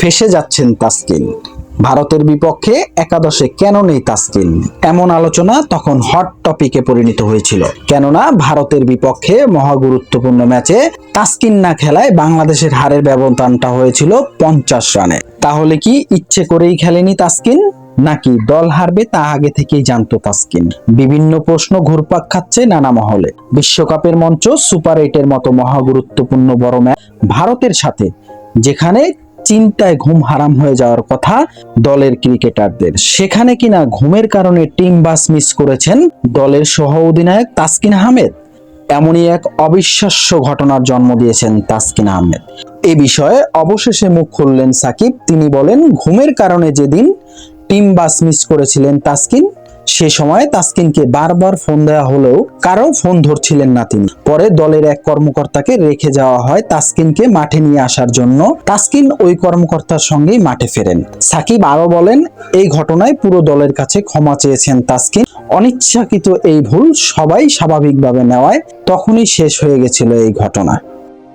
ফেসে যাচ্ছেন তাসকিন। ভারতের বিপক্ষে একাদশে কেন নেই তাসকিন? এমন আলোচনা তখন হট টপিকে পরিণত হয়েছিল। কেননা ভারতের বিপক্ষে মহাগুরুত্বপূর্ণ ম্যাচে তাসকিন না খেলায় বাংলাদেশের হারের ব্যবধানটা হয়েছিল পঞ্চাশ রানে। তাহলে কি ইচ্ছে করেই খেলেনি তাসকিন? নাকি দল হারবে তা আগে থেকেই জানতো তাসকিন। বিভিন্ন প্রশ্ন ঘুরপাক খাচ্ছে নানা মহলে। বিশ্বকাপের মঞ্চ সুপার এইটের মতো মহাগুরুত্বপূর্ণ বড় ম্যাচ ভারতের সাথে, যেখানে চিন্তায় ঘুম হারাম হয়ে যাওয়ার কথা দলের ক্রিকেটারদের। সেখানে কিনা ঘুমের কারণে টিম বাস মিস করেছেন দলের সহ অধিনায়ক তাসকিন আহমেদ। এমনই এক অবিশ্বাস্য ঘটনার জন্ম দিয়েছেন তাসকিন আহমেদ। এ বিষয়ে অবশেষে মুখ খুললেন সাকিব। তিনি বলেন, ঘুমের কারণে যেদিন টিম বাস মিস করেছিলেন তাসকিন সে সময় তাসকিনকে বারবার ফোন দেওয়া হলেও কারও ফোন ধরছিলেন না তিনি। পরে দলের এক কর্মকর্তাকে রেখে যাওয়া হয় তাসকিনকে মাঠে নিয়ে আসার জন্য। তাসকিন ওই কর্মকর্তার সঙ্গেই মাঠে ফেরেন। সাকিব আরও বলেন, এই ঘটনায় পুরো দলের কাছে ক্ষমা চেয়েছেন তাসকিন। অনিচ্ছাকৃত এই ভুল সবাই স্বাভাবিকভাবে নেওয়ায় তখনই শেষ হয়ে গেছিল এই ঘটনা।